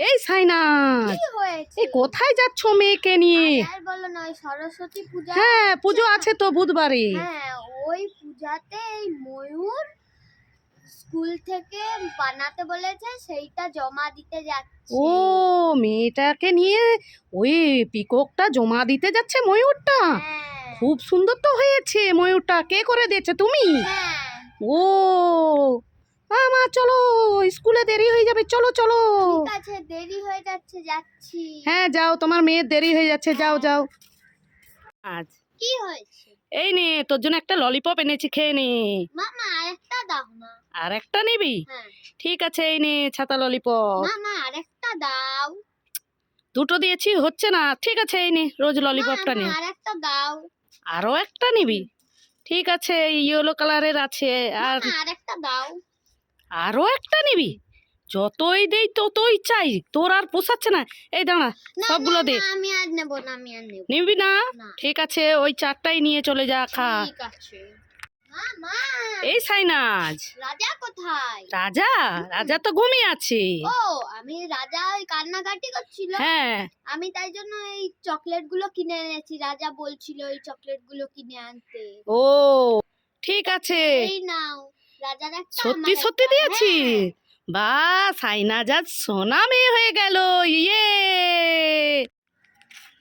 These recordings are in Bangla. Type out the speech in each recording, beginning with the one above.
এই হয়েছে? এই কোথায় যাচ্ছ মেয়েকে নিয়ে? আর বলো না ওই সরস্বতী পূজা হ্যাঁ পুজো আছে তো বুধবারে। হ্যাঁ ওই পূজাতে এই ময়ূর স্কুল থেকে বানাতে বলেছে সেইটা জমা দিতে যাচ্ছে। ও মেয়েটাকে নিয়ে ওই পিককটা জমা দিতে যাচ্ছে ময়ূরটা? হ্যাঁ। খুব সুন্দর তো হয়েছে ময়ূরটা। কে করে দিয়েছে তুমি? হ্যাঁ। ও মা চলো স্কুলে দেরি হয়ে যাবে চলো চলো। ঠিক আছে দেরি হয়ে যাচ্ছে যাচ্ছি। হ্যাঁ যাও তোমার মেয়ের দেরি হয়ে যাচ্ছে যাও যাও। আজ। কি হয়েছে? এই নে তোর জন্য একটা ললিপপ এনেছি খেয়ে নে। মামা আরেকটা দাও না আর একটা নিবি? হ্যাঁ। ঠিক আছে এই নে ছাতা ললিপপ মামা আরেকটা দাও। দুটো দিয়েছি হচ্ছে না। ঠিক আছে এই নে রোজ ললিপপটা নে। আরেকটা দাও। আরও একটা নিবি? ঠিক আছে ইয়েলো কালারের আছে আর আরেকটা দাও। আরও একটা নিবি। যতই দেই ততই চাই। তোর আর পোষাচ্ছে না। এই দাঁড়া সবগুলো দে। আমি আর নেব না আমি আর নেব। নিবি না? ঠিক আছে ওই চারটাই নিয়ে চলে যা খা। ঠিক আছে। এই সাইনাজ। রাজা কোথায়? রাজা? রাজা তো ঘুমিয়ে আছে। ও আমি রাজা ওই কান্নাকাটি করছিল। হ্যাঁ। আমি তাই জন্য এই চকলেটগুলো কিনে এনেছি। রাজা বলছিল এই চকলেটগুলো কিনে আনতে। ও ঠিক আছে। এই নাও। সত্যি সত্যি দিয়েছি। হ্যাঁ। বা সোনা মেয়ে হয়ে গেল। ইয়ে।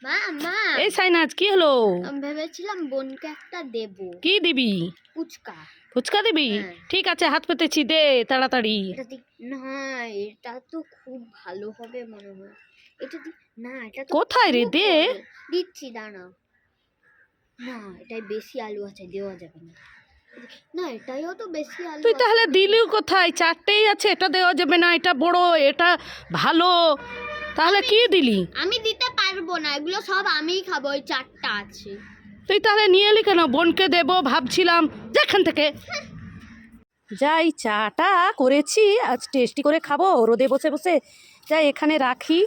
মা মা। এই সাইনাজ কি হলো? আমি ভেবেছিলাম বোনকে একটা দেব। কি দিবি? ফুচকা। ফুচকা দিবি? হ্যাঁ। ঠিক আছে হাত পেতেছি দে তাড়াতাড়ি। না এটা তো খুব ভালো হবে মনে হয়। এটা না এটা তো কোথায় রে দে। দিচ্ছি দাঁড়া না এটাই বেশি আলু আছে দেওয়া যাবে না। না এটাইও তো বেশি আলু তুই তাহলে দিলি কোথায়? চারটেই আছে এটা দেওয়া যাবে না এটা বড় এটা ভালো। তাহলে কি দিলি? আমি দিতে পারব না এগুলো সব আমিই খাব ওই চারটা আছে। তুই তাহলে নিয়ে এলি কেন? বোনকে দেবো ভাবছিলাম। যেখান থেকে। যাই চাটা করেছি আজ টেস্টি করে খাব রোদে বসে বসে। যাই এখানে রাখি।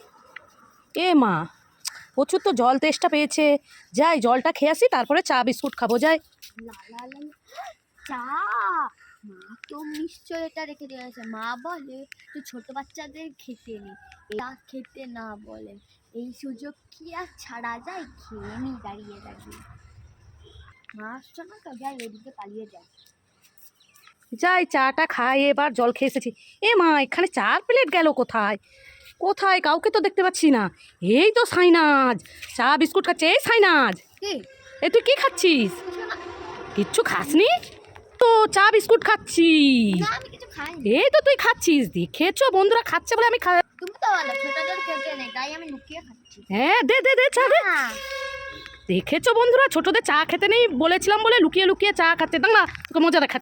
এ মা প্রচুর তো জল তেষ্টা পেয়েছে। যাই জলটা খেয়ে আসি তারপরে চা বিস্কুট খাব যাই। চা! মা তো নিশ্চয় এটা রেখে দিয়েছে মা বলে তুই ছোট বাচ্চাদের খেতে নি। এটা খেতে না বলে। এই সুযোগ কি আর ছাড়া যায়? খেয়ে নি দাঁড়িয়ে দাঁড়িয়ে। মা আসছে না তো? যাই ওদিকে পালিয়ে যায় যাই চাটা খাই এবার জল খেয়ে এসেছি। এ মা এখানে চার প্লেট গেল কোথায়? কোথায়? কাউকে তো দেখতে পাচ্ছি না। এই তো সাইনাজ। চা বিস্কুট খাচ্ছে। এই সাইনাজ। এ তুই কি খাচ্ছিস? কিচ্ছু খাসনি? তো চা বিস্কুট খাচ্ছি। না এই তো তুই খাচ্ছিস। দেখেছ বন্ধুরা? খাচ্ছে বলে আমি খা হ্যাঁ দে দে দে চা দে। দেখেছ বন্ধুরা? ছোটদের চা খেতে নেই বলেছিলাম বলে লুকিয়ে লুকিয়ে চা খাচ্ছে। দাঁড়া তোকে মজা দেখা